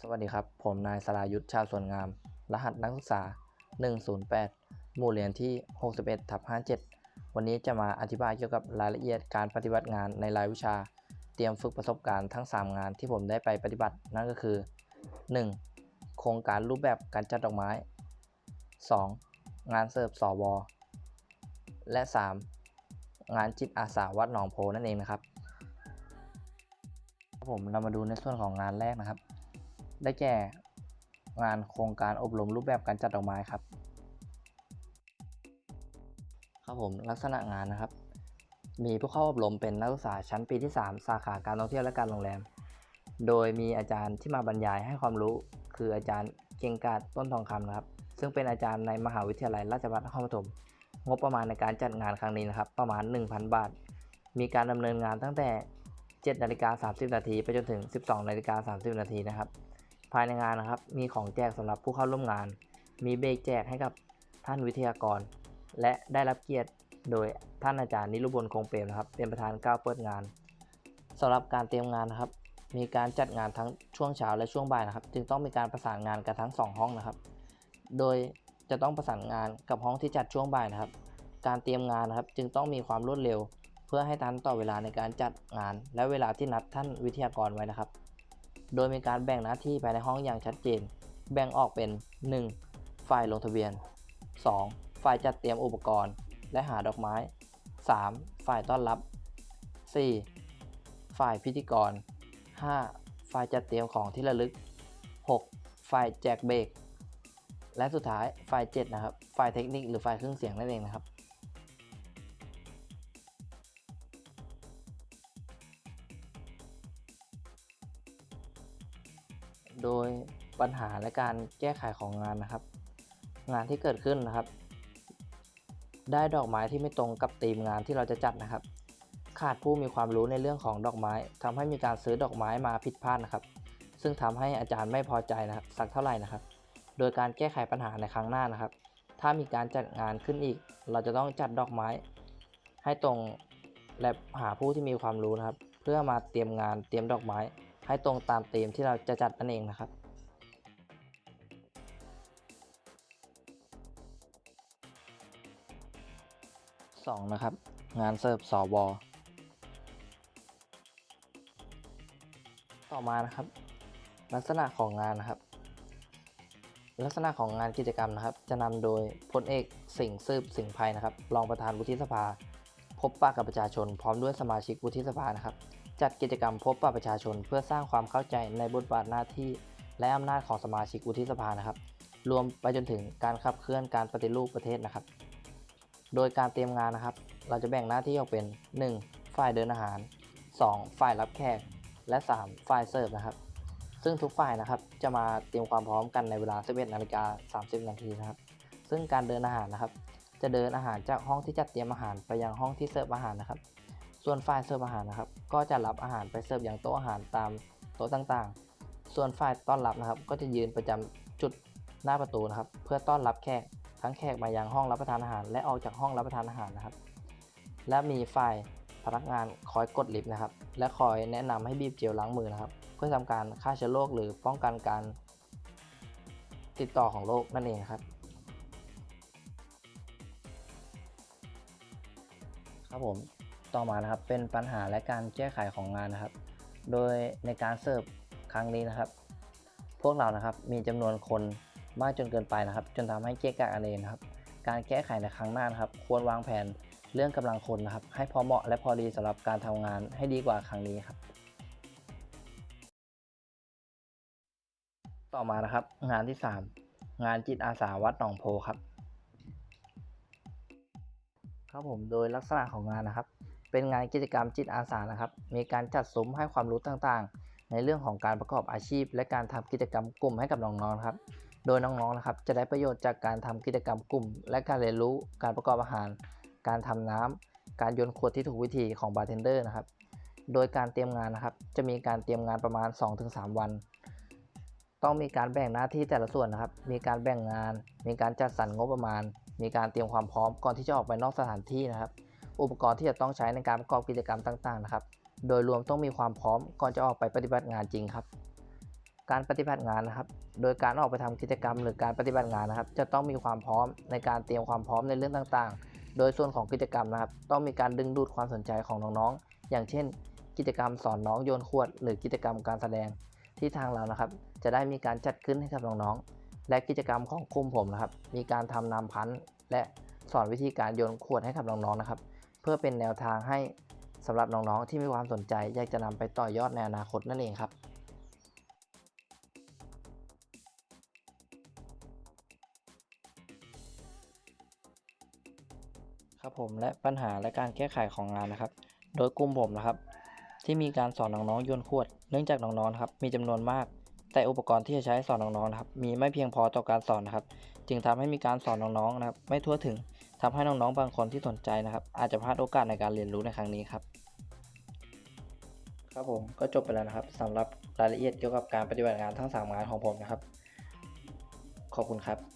สวัสดีครับ ผมนายสรายุทธชาวสวนงาม รหัสนักศึกษา 108 หมู่เรียนที่ 61ทับ57 วันนี้จะมาอธิบายเกี่ยวกับรายละเอียดการปฏิบัติงานในรายวิชา เตรียมฝึกประสบการณ์ทั้ง 3 งานที่ผมได้ไปปฏิบัติ นั่นก็คือ 1. โครงการรูปแบบการจัดดอกไม้ 2. งานเสิร์ฟสอวและ 3. งานจิตอาสาวัดหนองโพนั่นเองนะครับ ผมเรามาดูในส่วนของงานแรกนะครับ ได้แก่ งานโครงการอบรมรูปแบบการจัดดอกไม้ครับ ครับผมลักษณะงานนะครับ มีผู้เข้าอบรมเป็นนักศึกษาชั้นปีที่ 3 สาขาการท่องเที่ยวและการโรงแรม โดยมีอาจารย์ที่มาบรรยายให้ความรู้ คืออาจารย์เก่งกาจต้นทองคำนะครับ ซึ่งเป็นอาจารย์ในมหาวิทยาลัยราชภัฏนครปฐมงบประมาณในการจัดงานครั้งนี้นะครับ ประมาณ 1,000 บาท มีการดำเนินงานตั้งแต่7นาฬิกา30 นาทีไปจนถึง 12นาฬิกา30 นาทีนะครับายในงานนะครับ มีของแจกสำหรับผู้เข้าร่วมงาน มีเบรกแจกให้กับท่านวิทยากร และได้รับเกียรติโดยท่านอาจารย์นิรุบลคงเปรมนะครับ เป็นประธานกล่าวเปิดงานสำหรับการเตรียมงานนะครับ มีการจัดงานทั้งช่วงเช้าและช่วงบ่ายนะครับ จึงต้องมีการประสานงานกันทั้ง 2 ห้องนะครับ โดยจะต้องประสานงานกับห้องที่จัดช่วงบ่ายนะครับ การเตรียมงานนะครับจึงต้องมีความรวดเร็ว เพื่อให้ทันต่อเวลาในการจัดงาน และเวลาที่นัดท่านวิทยากรไว้นะครับ โดยมีการแบ่งหน้าที่ภายในห้องอย่างชัดเจน แบ่งออกเป็น 1. ฝ่ายลงทะเบียน 2. ฝ่ายจัดเตรียมอุปกรณ์ และหาดอกไม้ 3. ฝ่ายต้อนรับ 4. ฝ่ายพิธีกร 5. ฝ่ายจัดเตรียมของที่ระลึก 6. ฝ่ายแจกเบรกและสุดท้ายฝ่าย7นะครับ ฝ่ายเทคนิคหรือฝ่ายเครื่องเสียงนั่นเองนะครับ โดยปัญหาและการแก้ไขของงานนะครับ งานที่เกิดขึ้นนะครับ ได้ดอกไม้ที่ไม่ตรงกับธีมงานที่เราจะจัดนะครับ ขาดผู้มีความรู้ในเรื่องของดอกไม้ทำให้มีการซื้อดอกไม้มาผิดพลาดนะครับ ซึ่งทำให้อาจารย์ไม่พอใจนะครับสักเท่าไหร่นะครับ โดยการแก้ไขปัญหาในครั้งหน้านะครับ ถ้ามีการจัดงานขึ้นอีก เราจะต้องจัดดอกไม้ ให้ตรงและหาผู้ที่มีความรู้นะครับ เพื่อมาเตรียมงานเตรียมดอกไม้ ให้ตรงตามธีมที่เราจะจัดนั่นเองนะครับ 2 นะครับ งานเสิร์ฟสวต่อมานะครับ ลักษณะของงานนะครับ ลักษณะของงานกิจกรรมนะครับ จะนำโดยพลเอกสิงห์ซืบสิงห์ไพนะครับ รองประธานวุฒิสภา พบปะกับประชาชน พร้อมด้วยสมาชิกวุฒิสภานะครับ จัดกิจกรรมพบปะประชาชนเพื่อสร้างความเข้าใจในบทบาทหน้าที่ และอำนาจของสมาชิกวุฒิสภานะครับ รวมไปจนถึงการขับเคลื่อนการปฏิรูปประเทศนะครับ โดยการเตรียมงานนะครับ เราจะแบ่งหน้าที่ออกเป็น 1. ฝ่ายเดินอาหาร 2. ฝ่ายรับแขก และ 3. ฝ่ายเสิร์ฟนะครับ ซึ่งทุกฝ่ายนะครับจะมาเตรียมความพร้อมกันในเวลา 11นาฬิกา30 นาทีนะครับ ซึ่งการเดินอาหารนะครับ จะเดินอาหารจากห้องที่จัดเตรียมอาหารไปยังห้องที่เสิร์ฟอาหารนะครับ ส่วนฝ่ายเสิร์ฟอาหารนะครับ ก็จะรับอาหารไปเสิร์ฟอยังโต๊ะอาหารตามโต๊ะต่างๆ ส่วนฝ่ายต้อนรับนะครับ ก็จะยืนประจำจุดหน้าประตูนะครับ เพื่อต้อนรับแขกทั้งแขกมายังห้องรับประทานอาหาร และออกจากห้องรับประทานอาหารนะครับ และมีฝ่ายพนักงานคอยกดลิฟต์นะครับ และคอยแนะนำให้บีบเจลล้างมือนะครับ เพื่อทำการฆ่าเชื้อโรคหรือป้องกันการติดต่อของโรคนั่นเองครับ ครับผม ต่อมานะครับ เป็นปัญหาและการแก้ไขของงานนะครับ โดยในการเสิร์ฟครั้งนี้นะครับ พวกเรานะครับมีจำนวนคนมากจนเกินไปนะครับ จนทำให้เก๊กะกันเองนะครับ การแก้ไขในครั้งหน้านะครับ ควรวางแผนเรื่องกำลังคนนะครับ ให้พอเหมาะและพอดีสำหรับการทำงานให้ดีกว่าครั้งนี้ครับ ต่อมานะครับ งานที่ 3 งานจิตอาสาวัดหนองโพครับครับผมโดยลักษณะของงานนะครับ เป็นงานกิจกรรมจิตอาสานะครับ มีการจัดซุ้มให้ความรู้ต่างๆ ในเรื่องของการประกอบอาชีพ และการทำกิจกรรมกลุ่มให้กับน้องๆครับโดยน้องๆนะครับจะได้ประโยชน์จากการทำกิจกรรมกลุ่ม และการเรียนรู้การประกอบอาหาร การทำน้ำการโยนขวดที่ถูกวิธีของบาร์เทนเดอร์นะครับโดยการเตรียมงานนะครับ จะมีการเตรียมงานประมาณ 2-3 วัน ต้องมีการแบ่งหน้าที่แต่ละส่วนนะครับ มีการแบ่งงาน มีการจัดสรรงบประมาณ มีการเตรียมความพร้อมก่อนที่จะออกไปนอกสถานที่นะครับ อุปกรณ์ที่จะต้องใช้ในการประกอบกิจกรรมต่างๆนะครับ โดยรวมต้องมีความพร้อมก่อนจะออกไปปฏิบัติงานจริงครับ การปฏิบัติงานนะครับ โดยการออกไปทำกิจกรรม หรือการปฏิบัติงานนะครับ จะต้องมีความพร้อมในการเตรียมความพร้อมในเรื่องต่างๆ โดยส่วนของกิจกรรมนะครับ ต้องมีการดึงดูดความสนใจของน้องๆ อย่างเช่น กิจกรรมสอนน้องโยนขวด หรือกิจกรรมการแสดงที่ทางเรานะครับ จะได้มีการจัดขึ้นให้กับน้องๆและกิจกรรมของกลุ่มผมนะครับ มีการทำนำพันธุ์และ สอนวิธีการโยนขวดให้กับน้องๆนะครับ เพื่อเป็นแนวทางให้สำหรับน้องๆที่มีความสนใจอยากจะนำไปต่อยอดในอนาคตนั่นเองครับครับผมและปัญหาและการแก้ไขของงานนะครับ โดยกลุ่มผมนะครับ ที่มีการสอนน้องๆโยนขวด เนื่องจากน้องๆครับมีจำนวนมาก แต่อุปกรณ์ที่จะใช้สอนน้องๆนะครับมีไม่เพียงพอต่อการสอนนะครับ จึงทำให้มีการสอนน้องๆนะครับ ไม่ทั่วถึง ทำให้น้องๆบางคนที่สนใจนะครับ อาจจะพลาดโอกาสในการเรียนรู้ในครั้งนี้ครับ ครับผมก็จบไปแล้วนะครับสำหรับรายละเอียดเกี่ยวกับการปฏิบัติงานทั้งสามงานของผมนะครับ ขอบคุณครับ